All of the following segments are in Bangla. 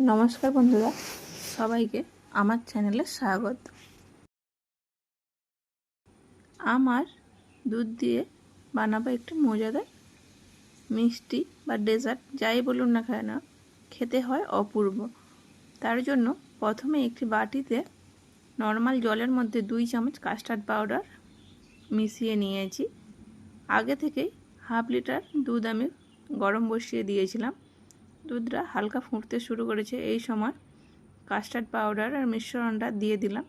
নমস্কার বন্ধুরা। সবাইকে আমার চ্যানেলে স্বাগত। আমার দুধ দিয়ে বানাবো একটি মজাদার মিষ্টি বা ডেজার্ট, যাই বলুন না কেন, খেতে হয় অপূর্ব। তার জন্য প্রথমে একটি বাটিতে নর্মাল জলের মধ্যে দুই চামচ কাস্টার্ড পাউডার মিশিয়ে নিয়েছি। আগে থেকেই হাফ লিটার দুধ আমি গরম বসিয়ে দিয়েছিলাম। দুধটা হালকা ফুটতে শুরু করেছে। এই সময় কাস্টার্ড পাউডার আর মিশ্রণটা দিয়ে দিলাম।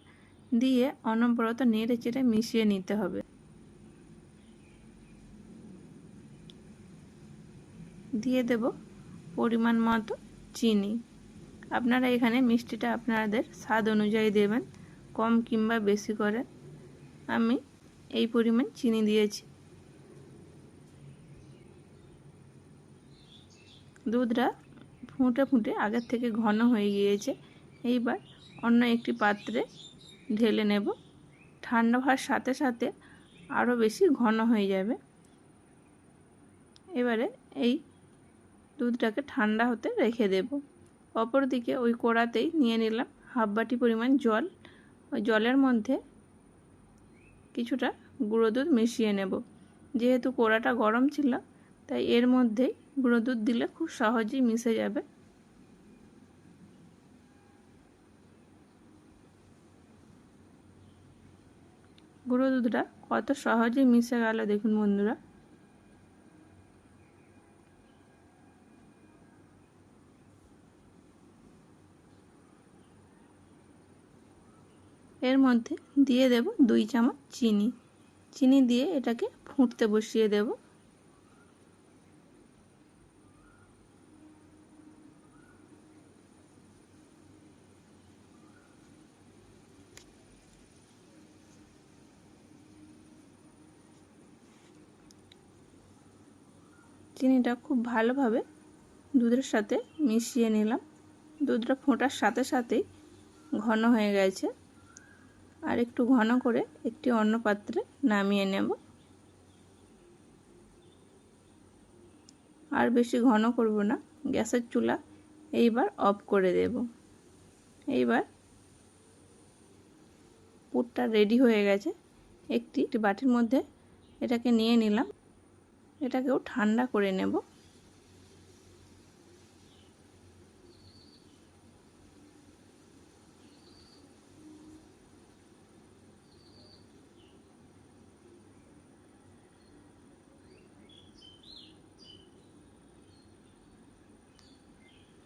দিয়ে অনবরত নেড়ে চেড়ে মিশিয়ে নিতে হবে। দিয়ে দেব পরিমাণ মতো চিনি। আপনারা এখানে মিষ্টিটা আপনাদের স্বাদ অনুযায়ী দেবেন, কম কিংবা বেশি করে। আমি এই পরিমাণ চিনি দিয়েছি। দুধটা ফুটে ফুটে আগের থেকে ঘন হয়ে গিয়েছে। এইবার অন্য একটি পাত্রে ঢেলে নেব। ঠান্ডা হওয়ার সাথে সাথে আরও বেশি ঘন হয়ে যাবে। এবারে এই দুধটাকে ঠান্ডা হতে রেখে দেব। অপরদিকে ওই কড়াতেই নিয়ে নিলাম হাফ বাটি পরিমাণ জল। ওই জলের মধ্যে কিছুটা গুঁড়ো দুধ মিশিয়ে নেব। যেহেতু কোড়াটা গরম ছিল, তাই এর মধ্যেই গুঁড়ো দুধ দিলে খুব সহজেই মিশে যাবে। গুঁড়ো দুধটা কত সহজে মিশে গেল দেখুন বন্ধুরা। এর মধ্যে দিয়ে দেব দুই চামচ চিনি। চিনি দিয়ে এটাকে ফুটতে বসিয়ে দেব। চিনিটা খুব ভালোভাবে দুধের সাথে মিশিয়ে নিলাম। দুধটা ফোটার সাথে সাথেই ঘন হয়ে গেছে। আর একটু ঘন করে একটি অন্য পাত্রে নামিয়ে নেব। আর বেশি ঘন করব না, গ্যাসের চুলা এইবার অফ করে দেব। এইবার পুরটা রেডি হয়ে গেছে। একটি বাটির মধ্যে এটাকে নিয়ে নিলাম। এটাকেও ঠান্ডা করে নেব।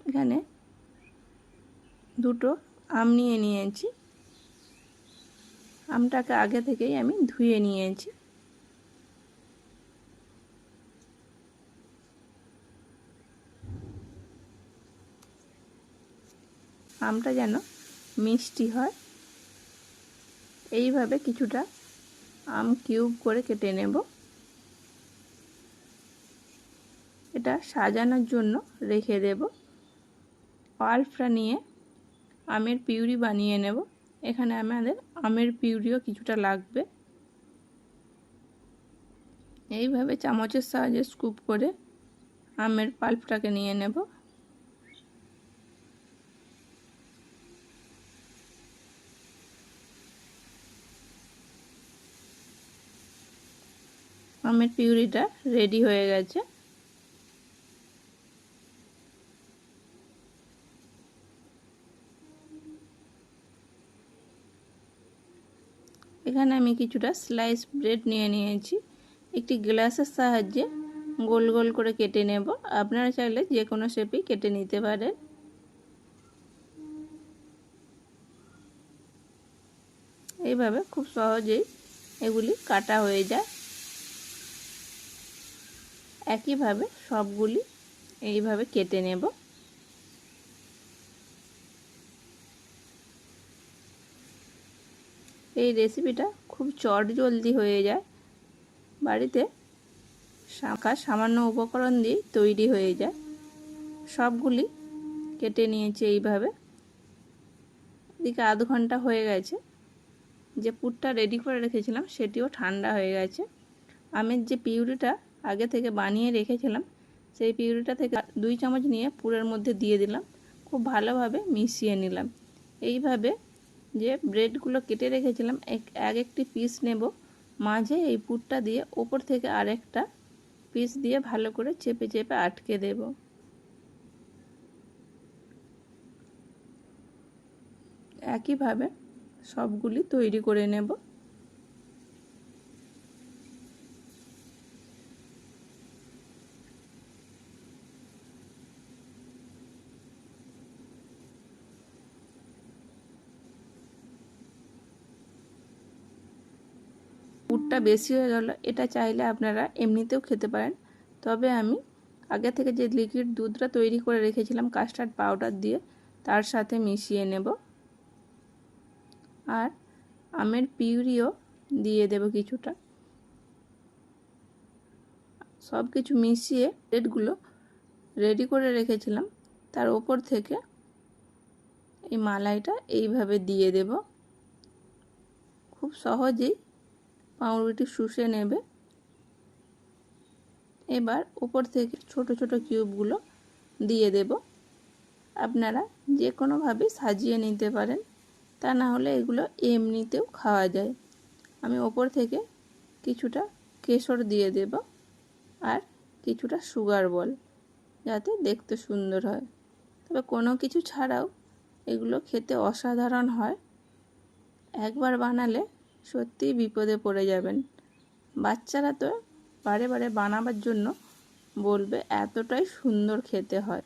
এখানে দুটো আম নিয়ে নিয়েছি। আমটাকে আগে থেকেই আমি ধুয়ে নিয়েছি। আমটা যেন মিষ্টি হয়। এইভাবে কিছুটা আম কিউব করে কেটে নেব। এটা সাজানোর জন্য রেখে দেব। পাল্পটা নিয়ে আমের পিউরি বানিয়ে নেব। এখানে আমাদের আমের পিউরিও কিছুটা লাগবে। এইভাবে চামচের সাহায্যে স্কুপ করে আমের পাল্পটাকে নিয়ে নেব। আমের পিউরিটা রেডি হয়ে গেছে। এখানে আমি কিছুটা স্লাইস ব্রেড নিয়ে নিয়েছি। একটি গ্লাসের সাহায্যে গোল গোল করে কেটে নেব। আপনারা চাইলে যে কোনো শেপেই কেটে নিতে পারেন। এইভাবে খুব সহজেই এগুলি কাটা হয়ে যায়। একইভাবে সবগুলি এইভাবে কেটে নেব। এই রেসিপিটা খুব চট জলদি হয়ে যায়। বাড়িতে শাঁখা সামান্য উপকরণ দিয়ে তৈরি হয়ে যায়। সবগুলি কেটে নিয়েছি এইভাবে। এদিকে আধ ঘণ্টা হয়ে গেছে। যে পুরটা রেডি করে রেখেছিলাম, সেটিও ঠান্ডা হয়ে গেছে। আমের যে পিউরিটা আগে থেকে বানিয়ে রেখেছিলাম, সেই পিউরিটা থেকে দুই চামচ নিয়ে পুরের মধ্যে দিয়ে দিলাম, খুব ভালোভাবে মিশিয়ে নিলাম। এইভাবে যে ব্রেডগুলো কেটে রেখেছিলাম, এক এক একটি পিস নেব, মাঝে এই পুরটা দিয়ে ওপর থেকে আরেকটা পিস দিয়ে ভালো করে চেপে চেপে আটকে দেব। একইভাবে সবগুলি তৈরি করে নেব। পুরটা বেশি হয়ে গেল, এটা চাইলে আপনারা এমনিতেও খেতে পারেন। তবে আমি আগে থেকে যে লিকুইড দুধটা তৈরি করে রেখেছিলাম, কাস্টার্ড পাউডার দিয়ে, তার সাথে মিশিয়ে নেব। আর আমের পিউরিও দিয়ে দেব কিছুটা। সব কিছু মিশিয়ে ব্রেডগুলো রেডি করে রেখেছিলাম, তার ওপর থেকে এই মালাইটা এইভাবে দিয়ে দেব। খুব সহজেই পাউরুটি শুষে নেবে। এবার উপর থেকে ছোট ছোট কিউবগুলো দিয়ে দেব। আপনারা যে কোনোভাবে সাজিয়ে নিতে পারেন। তা না হলে এগুলো এমনিতেও খাওয়া যায়। আমি ওপর থেকে কিছুটা কেশর দিয়ে দেব আর কিছুটা সুগার বল যাতে দেখতে সুন্দর হয়। তবে কোনো কিছু ছাড়াও এগুলো খেতে অসাধারণ হয়। একবার বানালে সত্যিই বিপদে পড়ে যাবেন। বাচ্চারা তো বারে বারে বানাবার জন্য বলবে, এতটাই সুন্দর খেতে হয়।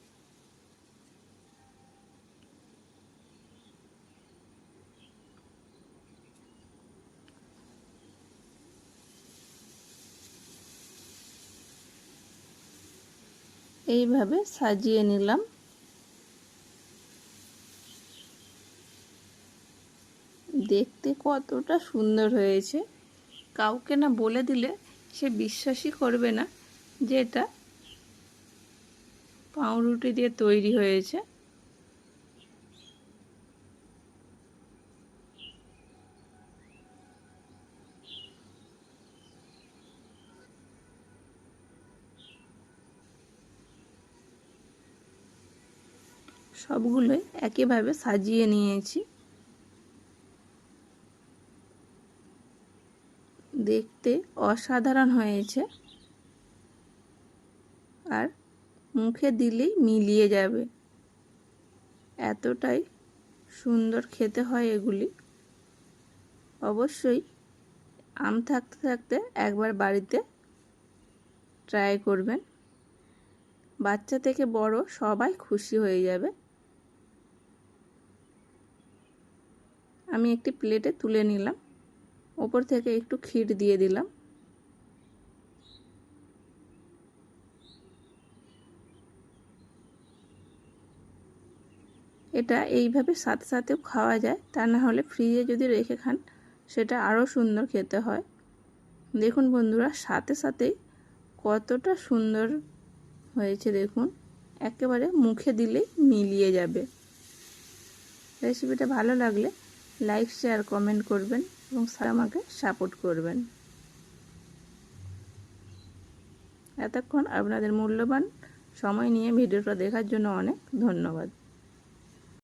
এইভাবে সাজিয়ে নিলাম। দেখতে কতটা সুন্দর হয়েছে। কাউকে না বলে দিলে সে বিশ্বাসই করবে না যে এটা পাউরুটি দিয়ে তৈরি হয়েছে। সবগুলোই একইভাবে সাজিয়ে নিয়েছি। দেখতে অসাধারণ হয়েছে। আর মুখে দিলেই মিলিয়ে যাবে। এতটাই সুন্দর খেতে হয় এগুলি। অবশ্যই আম থাকতে থাকতে একবার বাড়িতে ট্রাই করবেন। বাচ্চা থেকে বড় সবাই খুশি হয়ে যাবে। আমি একটি প্লেটে তুলে নিলাম। ওপর থেকে একটু ক্ষীর দিয়ে দিলাম। এটা এইভাবে সাথে সাথেও খাওয়া যায়, তা না হলে ফ্রিজে যদি রেখে খান, সেটা আরও সুন্দর খেতে হয়। দেখুন বন্ধুরা, সাথে সাথেই কতটা সুন্দর হয়েছে দেখুন। একেবারে মুখে দিলেই মিলিয়ে যাবে। রেসিপিটা ভালো লাগলে লাইক, শেয়ার, কমেন্ট করবেন। এবং স্যার আমাকে সাপোর্ট করবেন। এতক্ষণ আপনাদের মূল্যবান সময় নিয়ে ভিডিওটা দেখার জন্য অনেক ধন্যবাদ।